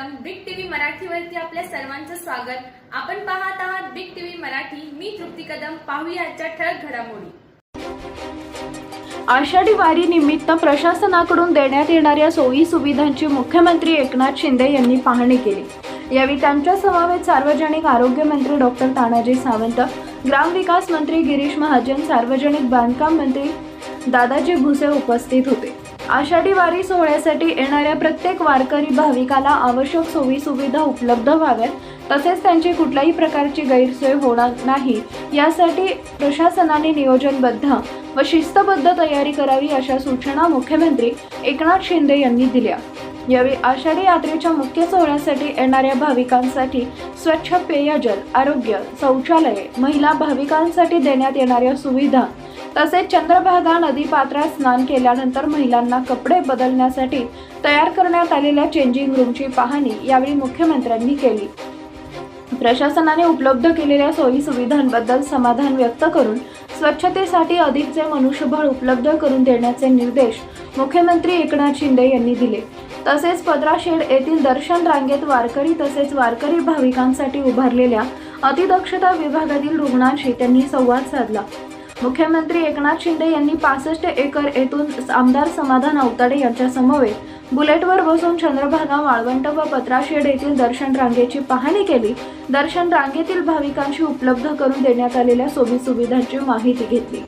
मराठीवरती आपल्या सर्वांचं स्वागत. आपण पाहत आहात बिग टीव्ही मराठी. मी तृप्ती कदम. पाहूया आजच्या ठळक घडामोडी. आषाढी वारी निमित्त प्रशासनाकडून देण्यात येणाऱ्या सोयी सुविधांची मुख्यमंत्री एकनाथ शिंदे यांनी पाहणी केली. यावेळी त्यांच्या समवेत सार्वजनिक आरोग्य मंत्री डॉक्टर तानाजी सावंत ग्रामविकास मंत्री गिरीश महाजन सार्वजनिक बांधकाम मंत्री दादाजी भुसे उपस्थित होते. आषाढी वारी सोहळ्यासाठी येणाऱ्या प्रत्येक वारकरी भाविकाला आवश्यक सोयी सुविधा उपलब्ध व्हाव्यात. तसेच त्यांची कुठल्याही प्रकारची गैरसोय होणार नाही. यासाठी प्रशासनाने नियोजनबद्ध व शिस्तबद्ध तयारी करावी अशा सूचना मुख्यमंत्री एकनाथ शिंदे यांनी दिल्या. यावेळी आषाढी यात्रेच्या मुख्य सोहळ्यासाठी येणाऱ्या भाविकांसाठी स्वच्छ पेयजल आरोग्य शौचालये महिला भाविकांसाठी देण्यात येणाऱ्या सुविधा तसेच चंद्रभागा नदीपात्रात स्नान केल्यानंतर महिलांना कपडे बदलण्यासाठी तयार करण्यात आलेल्या चेंजिंग रूमची पाहणी यावेळी मुख्यमंत्र्यांनी केली. प्रशासनाने उपलब्ध केलेल्या सोयी सुविधांबद्दल समाधान व्यक्त करून स्वच्छतेसाठी अधिकचे मनुष्यबळ उपलब्ध करून देण्याचे निर्देश मुख्यमंत्री एकनाथ शिंदे यांनी दिले. तसेच पद्राशेड येथील दर्शन रांगेत वारकरी तसेच वारकरी भाविकांसाठी उभारलेल्या अतिदक्षता विभागातील रुग्णांशी त्यांनी संवाद साधला. मुख्यमंत्री एकनाथ शिंदे यांनी पासष्ट एकर येथून आमदार समाधान अवताडे यांच्या समवेत बुलेटवर बसून चंद्रभागा वाळवंट व पत्राशेड येथील दर्शन रांगेची पाहणी केली. दर्शन रांगेतील भाविकांशी उपलब्ध करून देण्यात आलेल्या सोयी सुविधांची माहिती घेतली.